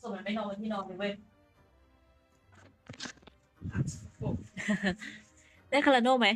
ส่วนมันไม่นอนบนที่นอนเลยเว้ยได้คาราโน่ไหม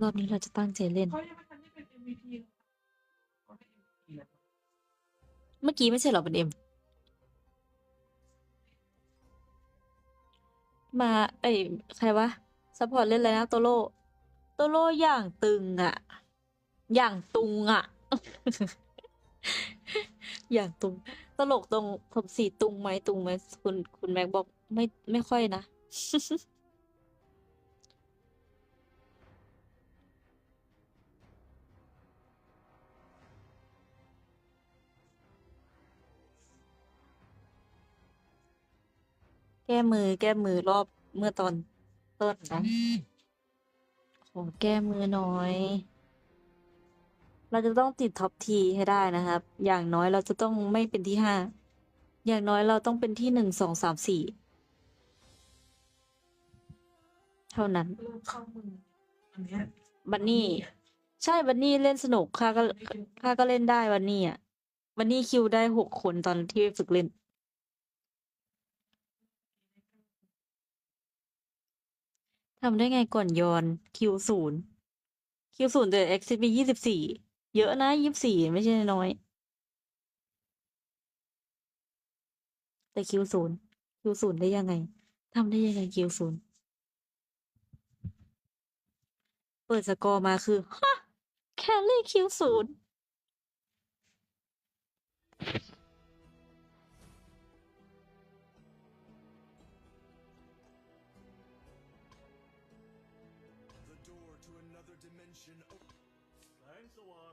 รอบนี้เราจะตั้งใจเล่น เขายังไม่ทันได้เป็น MVP เลยเขาได้ MVP แล้วเมื่อกี้ไม่ใช่เหรอเป็นเอ็ม มาเอ้ยใครวะซัพพอร์ตเล่นอะไรนะโตโร่โตโร่อย่างตึงอะ อย่างตุงอะ อย่างตุงตลกตรงผมสีตุงไหมตุงไหมคุณคุณแม็กบอกไม่ไม่ค่อยนะ แก้มือแก้มือรอบเมื่อตอนต้นนะขอแก้มือหน่อย เราจะต้องติดท็อปทีให้ได้นะครับ อย่างน้อยเราจะต้องไม่เป็นที่ห้า อย่างน้อยเราต้องเป็นที่หนึ่งสองสามสี่ เท่านั้นเริ่มเข้ามืออันเนี้ยบันนี่ ใช่บันนี่เล่นสนุกข้าก็ข้าก็เล่นได้บันนี่อะบันนี่คิวได้หกคนตอนที่ฝึกเล่น ทำได้ไงก่อนยอนคิวศูนย์คิวศูนย์แต่เอ็กซ์มียี่สิบสี่ เยอะนะยี่สิบสี่ไม่ใช่น้อย แต่คิวศูนย์คิวศูนย์ได้ยังไงทำได้ยังไงคิวศูนย์เปิดสกอร์มาคือฮะแคลรี่คิวศูนย์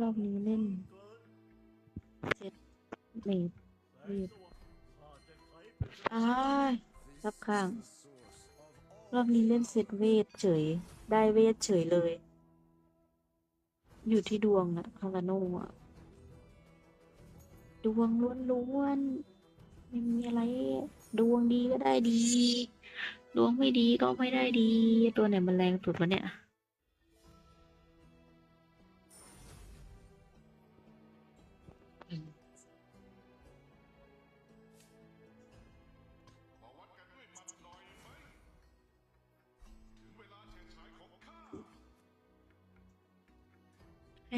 รอบนี้เล่นเซตเมดเวทอ้ายรับข้าง รอบนี้เล่นเซตเวทเฉย ได้เวทเฉยเลย อยู่ที่ดวงอะคาราโนอะดวงล้วนๆไม่มีอะไร ดวงดีก็ได้ดี ดวงไม่ดีก็ไม่ได้ดี ตัวไหนมันแรงสุดวะเนี่ย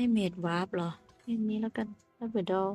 ให้เมดวาร์ปเหรออย่างนี้แล้วกันถ้าเปิดดอล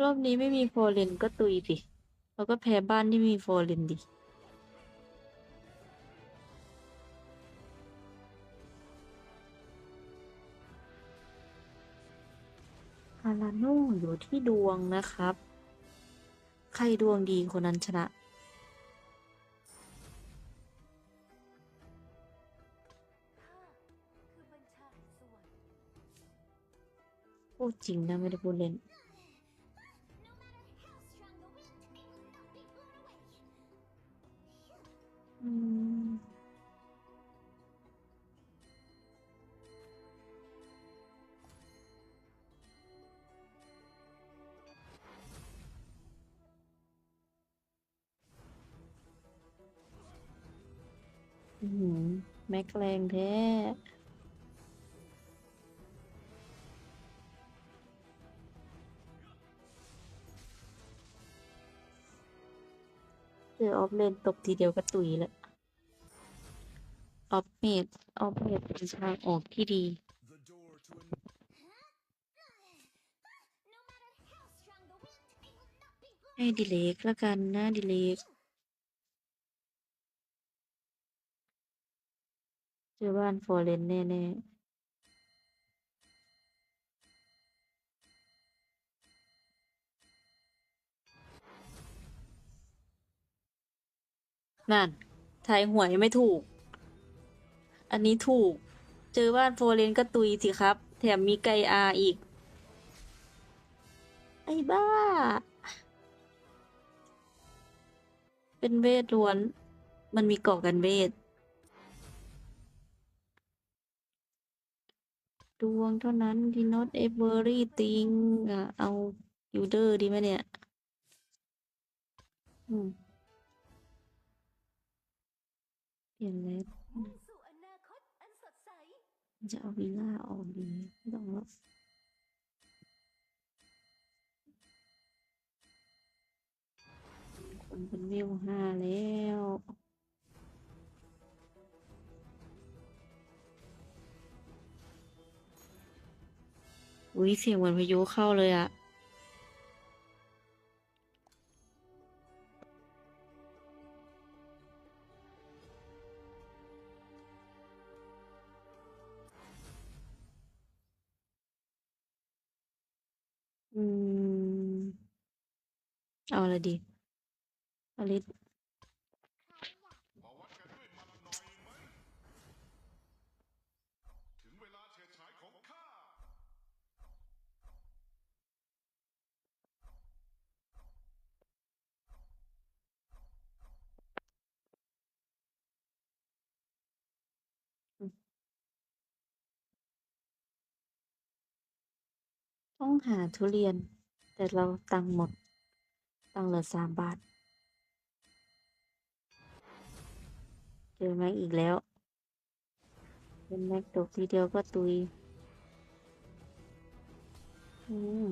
รอบนี้ไม่มีโฟร์เรนก็ตุยสิเราก็แพ้บ้านที่มีโฟร์เรนดิคาราโน่อยู่ที่ดวงนะครับ ใครดวงดีคนนั้นชนะ พูดจริงนะไม่ได้พูดเล่น อืม อืมแม็กแรงแท้ ฟเลนตบทีเดียวก็ตุยแล้วออฟเมดออฟเมดเป็นทางออกที่ดี ให้ดิเลกแล้วกันนะดิเลกเจอบ้านฟอร์เรนแน่ๆ นั่นทายหวยไม่ถูก อันนี้ถูก เจอบ้านโฟเรนก็ตุยสิครับ แถมมีไกอาอีก ไอ้บ้า เป็นเวทล้วน มันมีเกาะกันเวท ดวงเท่านั้นที่ not everything อะเอายูเดอร์ดีไหมเนี่ย อืม ลี่ยนแล้วมุ่งสู่อนาคตอันสจะเอาวิล่าออกดีไม่ต้องหรอกคนเป็นวิวห้าแล้วอุ้ยเสียงเหมือนพายุเข้าเลยอะ เอาอะไรดีอลิสมาวัดกันด้วยมันหน่อยไหมถึงเลยต้องหาทุเรียน แต่เราตังค์หมด ตังเหลือสามบาท เจอแม็กอีกแล้ว เป็นแม็กตกทีเดียวก็ตุย อืม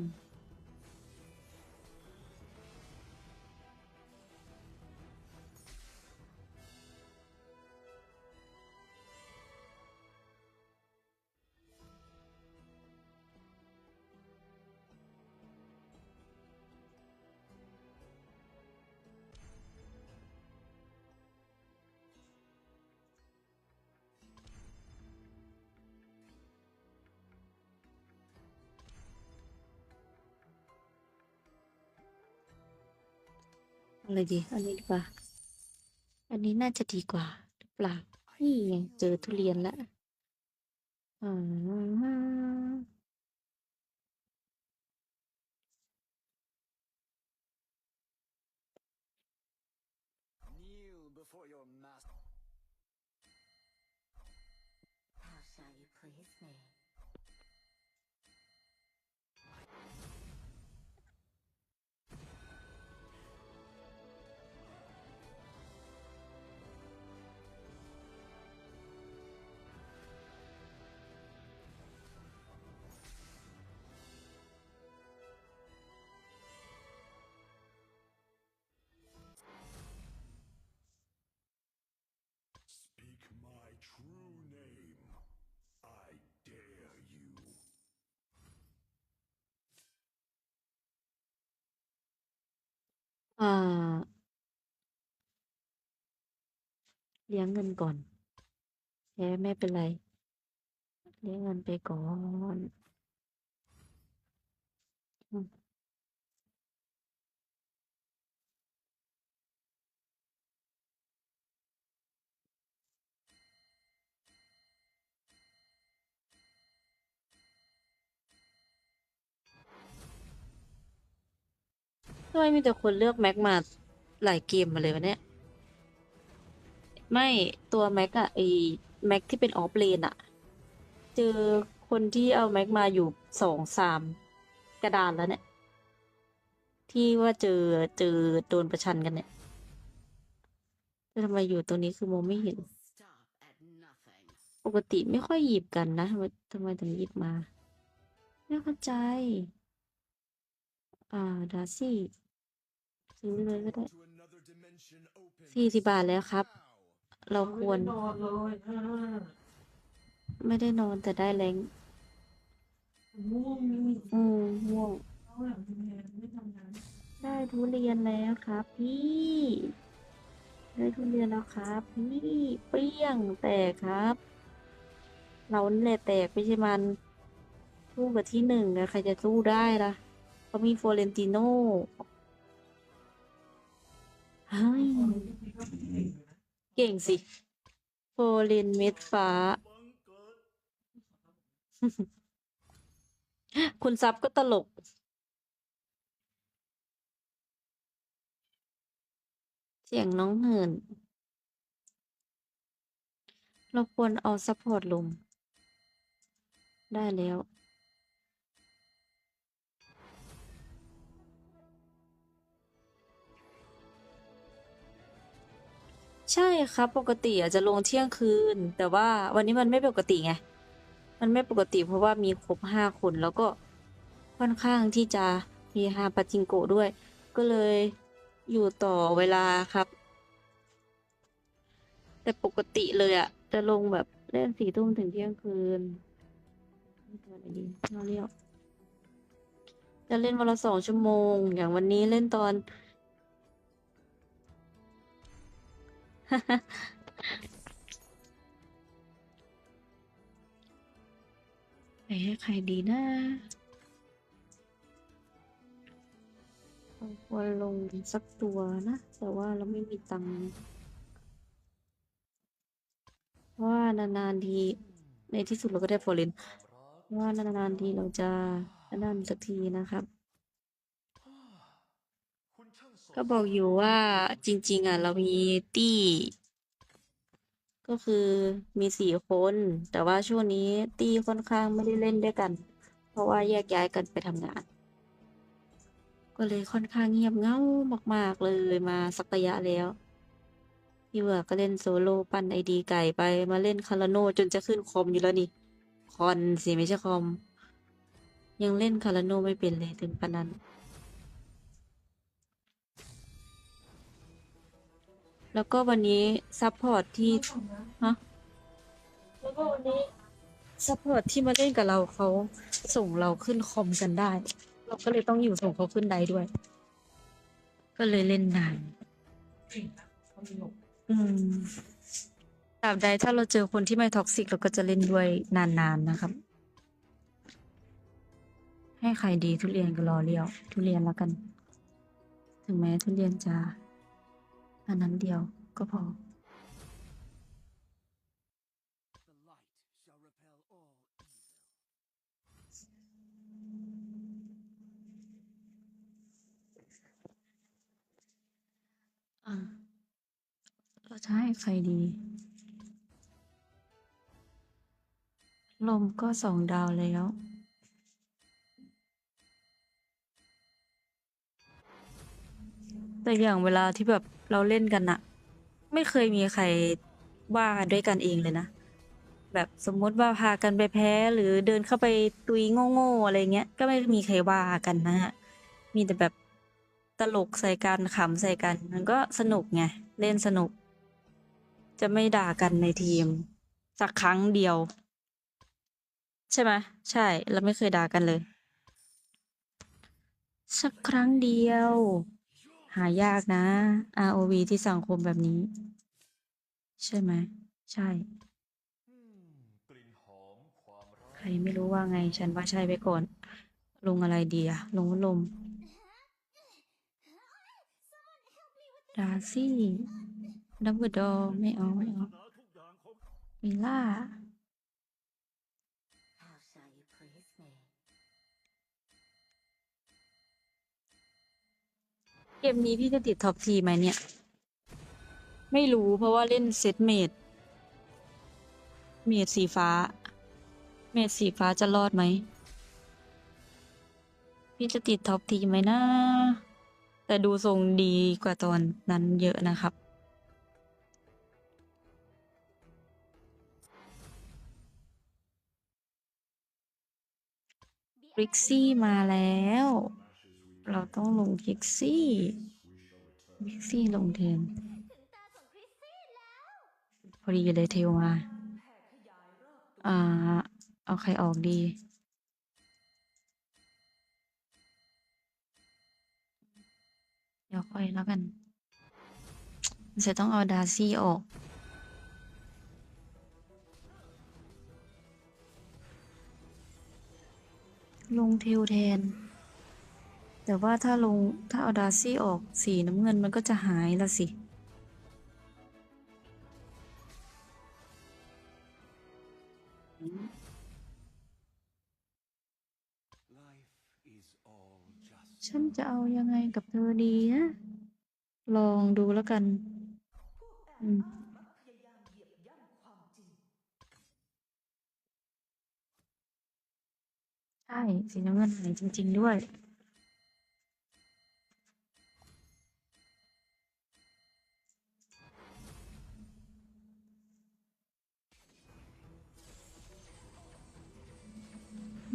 อะไรดีอันนี้ดีกว่า อันนี้น่าจะดีกว่าหรือเปล่านี่ไงเจอทุเรียนแล้วอ่า อ่า เลี้ยงเงินก่อน แพ้ไม่เป็นไร เลี้ยงเงินไปก่อน ทำไมมีแต่คนเลือกแม็กมาหลายเกมมาเลยวะเนี่ย ไม่ตัวแม็กอะไอแม็กที่เป็นออฟเลนอะเจอคนที่เอาแม็กมาอยู่สองสามกระดานแล้วเนี่ย ที่ว่าเจอเจอโดนประชันกันเนี่ยแต่ทำไมอยู่ตรงนี้คือมองไม่เห็น ปกติไม่ค่อยหยิบกันนะทำไมทำไมถึงหยิบมา ไม่เข้าใจ อ่าดาซี่ ซื้อเลยก็ได้สี่สิบบาทแล้วครับ เราควร ไม่ได้นอนแต่ได้แรงง่วงอืมง่วงได้ทุเรียนแล้วครับ พี่ ได้ทุเรียนแล้วครับ พี่เปรี้ยงแตกครับ เรานี่แหละแตกไม่ใช่มันสู้กับที่หนึ่งนะใครจะสู้ได้ล่ะเขามี โฟเรนติโน่ เฮ้ยเก่งสิโฟเรนเม็ดฟ้า คุณซับก็ตลก เสียงน้องเหินเราควรเอาซัพพอร์ตลง ได้แล้ว ใช่ครับปกติอาจจะลงเที่ยงคืน แต่ว่าวันนี้มันไม่ปกติไง มันไม่ปกติเพราะว่ามีครบห้าคนแล้วก็ค่อนข้างที่จะมีฮาปาจิงโกะด้วย ก็เลยอยู่ต่อเวลาครับ แต่ปกติเลยอะจะลงแบบเล่นสี่ทุ่มถึงเที่ยงคืนนอะไรดีเราเรียกจะเล่นวันละสองชั่วโมง อย่างวันนี้เล่นตอน ไปให้ใครดีนะควรลงสักตัวนะ แต่ว่าเราไม่มีตังค์เพราะว่านานๆที ในที่สุดเราก็ได้ฟอร์เรนเพราะว่านานๆทีเราจะนั่นสักทีนะครับ ก็บอกอยู่ว่าจริง ๆ อะ เรามีตี้ ก็คือมีสี่คน แต่ว่าช่วงนี้ตี้ค่อนข้างไม่ได้เล่นด้วยกัน เพราะว่าแยกย้ายกันไปทำงาน ก็เลยค่อนข้างเงียบเงามาก ๆ เลยมาสักระยะแล้วพี่เวอร์ก็เล่นโซโล่ปั้นไอดีไก่ไปมาเล่นคาราโนจนจะขึ้นคอมอยู่แล้วนี่ คอนสิไม่ใช่คอม ยังเล่นคาราโนไม่เป็นเลยถึงปานนั้น แล้วก็วันนี้ซัพพอร์ตที่ฮะแล้วก็วันนี้ซัพพอร์ตที่มาเล่นกับเราเขาส่งเราขึ้นคอมกันได้ เราก็เลยต้องอยู่ส่งเขาขึ้นได้ด้วย ก็เลยเล่นนานอืมตราบใดถ้าเราเจอคนที่ไม่ท็อกซิกเราก็จะเล่นด้วยนานๆนะครับ ให้ใครดีทุเรียนก็รอเลี้ยว ทุเรียนแล้วกัน ถึงแม้ทุเรียนจะ อันนั้นเดียวก็พอ The light shall repel all evil. อะ เราจะให้ใครดี ลมก็สองดาวแล้ว แต่อย่างเวลาที่แบบเราเล่นกันอะไม่เคยมีใครว่ากันด้วยกันเองเลยนะ แบบสมมติว่าพากันไปแพ้ หรือเดินเข้าไปตุยโง่ๆอะไรเงี้ย ก็ไม่มีใครว่ากันนะฮะ มีแต่แบบตลกใส่กันขำใส่กัน มันก็สนุกไง เล่นสนุก จะไม่ด่ากันในทีม สักครั้งเดียว ใช่ไหมใช่เราไม่เคยด่ากันเลย สักครั้งเดียว หายากนะ ROV ที่สังคมแบบนี้ ใช่ไหม ใช่ ใครไม่รู้ว่าไง ฉันว่าใช่ไปก่อน ลงอะไรดีอะลงพัดลมดาซี่ดับเบิลดอร์ไม่เอา ไม่เอามิล่า เกมนี้พี่จะติดท็อปทีไหมเนี่ย ไม่รู้เพราะว่าเล่นเซตเมดเมดสีฟ้า เมดสีฟ้าจะรอดไหม พี่จะติดท็อปทีไหมนะ แต่ดูทรงดีกว่าตอนนั้นเยอะนะครับคลิกซี่มาแล้ว เราต้องลงคิกซี่คิกซี่ลงแทนพอดีเลยเทลมาอ่า เอาใครออกดี เดี๋ยวค่อยแล้วกันจะต้องเอาดาซี่ออกลงเทลแทน แต่ว่าถ้าลงถ้าเอาดาซี่ออกสีน้ำเงินมันก็จะหายละสิ ฉันจะเอายังไงกับเธอดีนะ ลองดูแล้วกัน อืมใช่สีน้ำเงินหายจริง ๆ ด้วย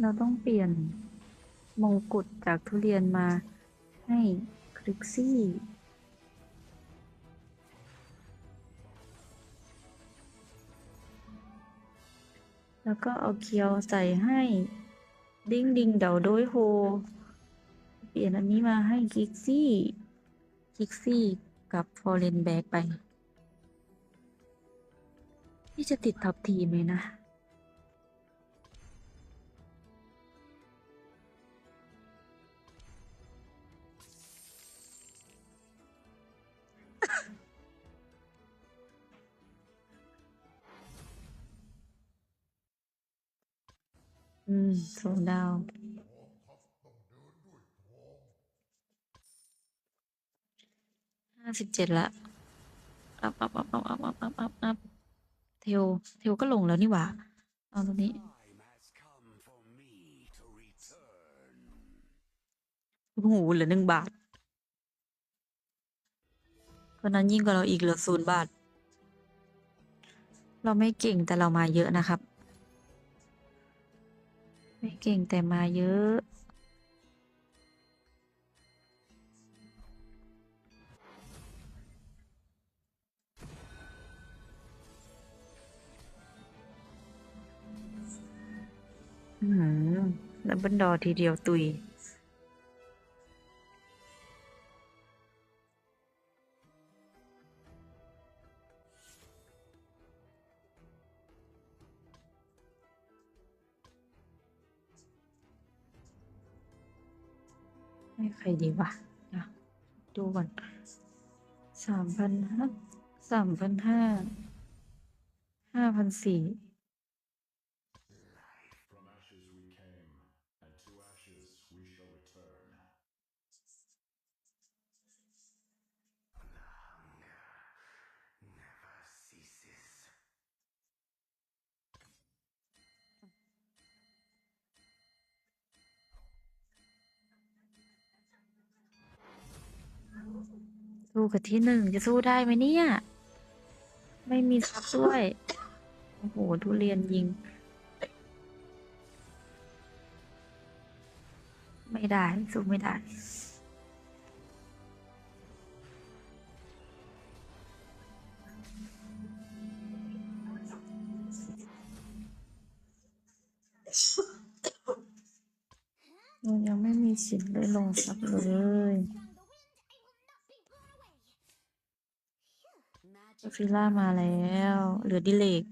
เราต้องเปลี่ยนมงกุฎจากทุเรียนมาให้คริกซี่แล้วก็เอาเคียวใส่ให้ดิ้งดิงเดาโดยโฮ เปลี่ยนอันนี้มาให้กิกซี่กิกซี่กับฟอร์เรนแบกไป ที่จะติดท็อปทีมเลยนะ อืมสองดาว ห้าสิบเจ็ดละ อัพอัพอัพอัพอัพอัพอัพอัพอัพเทลเทลก็ลงแล้วนี่หว่า เอาตรงนี้ โอ้โหูเหลือหนึ่งบาทเพราะนั้นยิ่งกว่าเราอีกเหลือศูนย์บาท เราไม่เก่งแต่เรามาเยอะนะครับ ไม่เก่งแต่มาเยอะ อืมดับเบิลดอทีเดียวตุย ใครดีวะนะดูก่อนสามพันห้าสามพันห้าห้าพันสี่ สู้กับที่หนึ่งจะสู้ได้ไหมเนี่ย ไม่มีซับด้วย โอ้โห ทุเรียนยิง ไม่ได้ สู้ไม่ได้ยังไม่มีสิทธิ์ได้ลงซับเลย ฟิล่ามาแล้ว เหลือดิเลก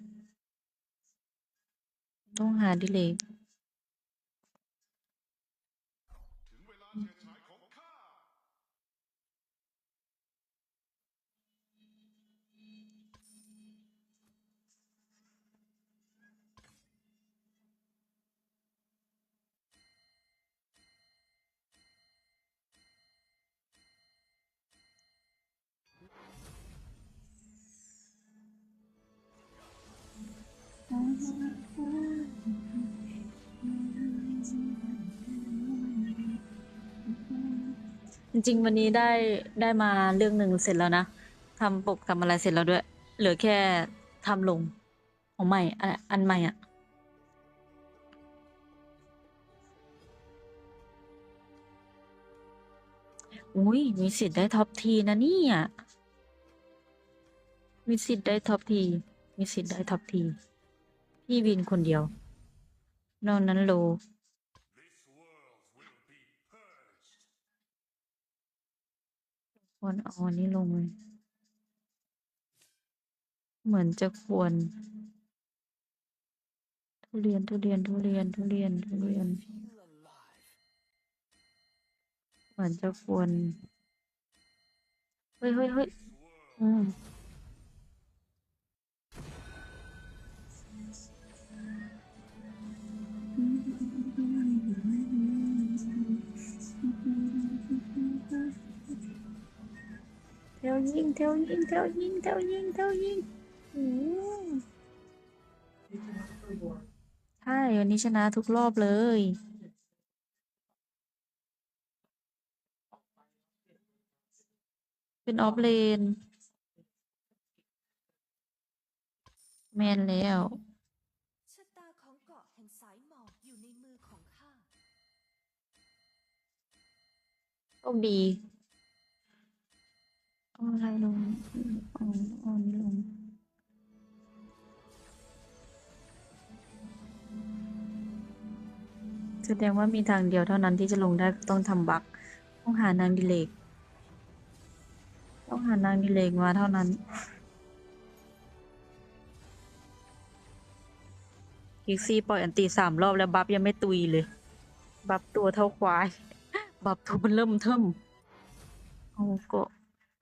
ต้องหาดิเลก จริงๆวันนี้ได้ได้มาเรื่องหนึ่งเสร็จแล้วนะทำปกทำอะไรเสร็จแล้วด้วย เหลือแค่ทำลงของใหม่อันอันใหม่อะ อุ้ยมีสิทธิ์ได้ท็อปทีนะเนี่ยมีสิทธิ์ได้ท็อปทีมีสิทธิ์ได้ท็อปที พี่วินคนเดียวนอกนั้นโลควรเอาอันนี้ลงเลยเหมือนจะควร ทุเรียนทุเรียนทุเรียนทุเรียนทุเรียน เหมือนจะควร เฮ้ยเฮ้ยเฮ้ยอืม เท่ายิงเท่ายิงเท่ายิงเท่ายิงเท่ายิงใช่วันนี้ชนะทุกรอบเลยเป็นออฟเลนแมนแล้วตาองกาดี อาอะไรลงอาเอาอันนี้ลงแสดงว่ามีทางเดียวเท่านั้นที่จะลงได้ต้องทำบักต้องหานางดิเลก ต้องหานางดิเลกมาเท่านั้นกิกซี่ปล่อยอันตีสามรอบแล้วบัฟยังไม่ตุยเลย บัฟตัวเท่าควาย บัฟตัวมันเริ่มเทิมเอาเก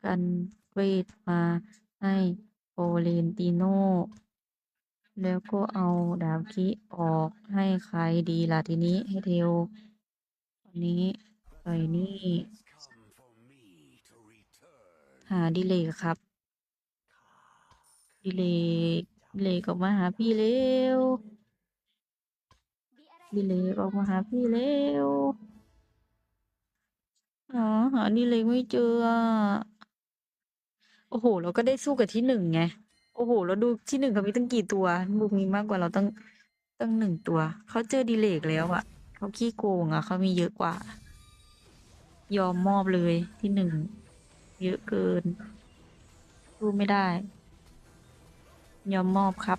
กันเวทมาให้โอเลนติโน แล้วก็เอาดาบคิออกให้ใครดีล่ะทีนี้ให้เทวอันนี้ใส่นี่หาดิเลกครับ ดิเลกดิเลกออกมาหาพี่เร็วดิเลกออกมาหาพี่เร็วอ๋อหาดิเลกไม่เจออะ โอ้โหเราก็ได้สู้กับที่หนึ่งไง โอ้โหเราดูที่หนึ่งเขามีตั้งกี่ตัว บุกมีมากกว่าเราตั้ง ตั้งหนึ่งตัว เขาเจอดีเลกแล้วอะ เขาขี้โกงอะ เขามีเยอะกว่า ยอมมอบเลยที่หนึ่งเยอะเกิน สู้ไม่ได้ ยอมมอบครับ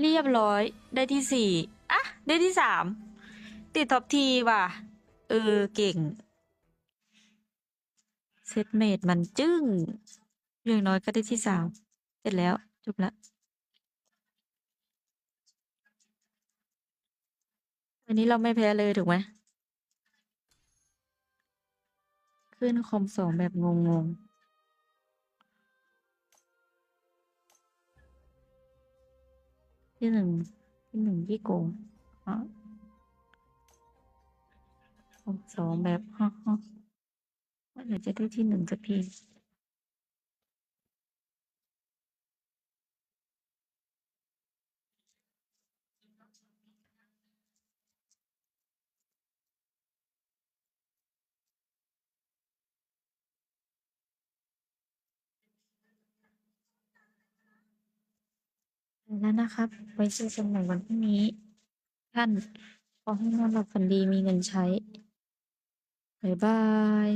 เรียบร้อย ได้ที่สี่อะได้ที่สาม ติดท็อปทีว่ะ เออ เก่ง เซตเมดมันจึ้งอย่างน้อยก็ได้ที่สามเสร็จแล้ว จบละวันนี้เราไม่แพ้เลยถูกไหมขึ้นคอมสองแบบงงๆที่หนึ่งที่หนึ่งที่โกง อะคอมสองแบบฮะฮะเมื่อไหร่จะได้ที่หนึ่งสักทีแล้วนะครับ ไว้เจอกันใหม่วันพรุ่งนี้ ท่านขอให้นอนหลับฝันดีมีเงินใช้ บ๊ายบาย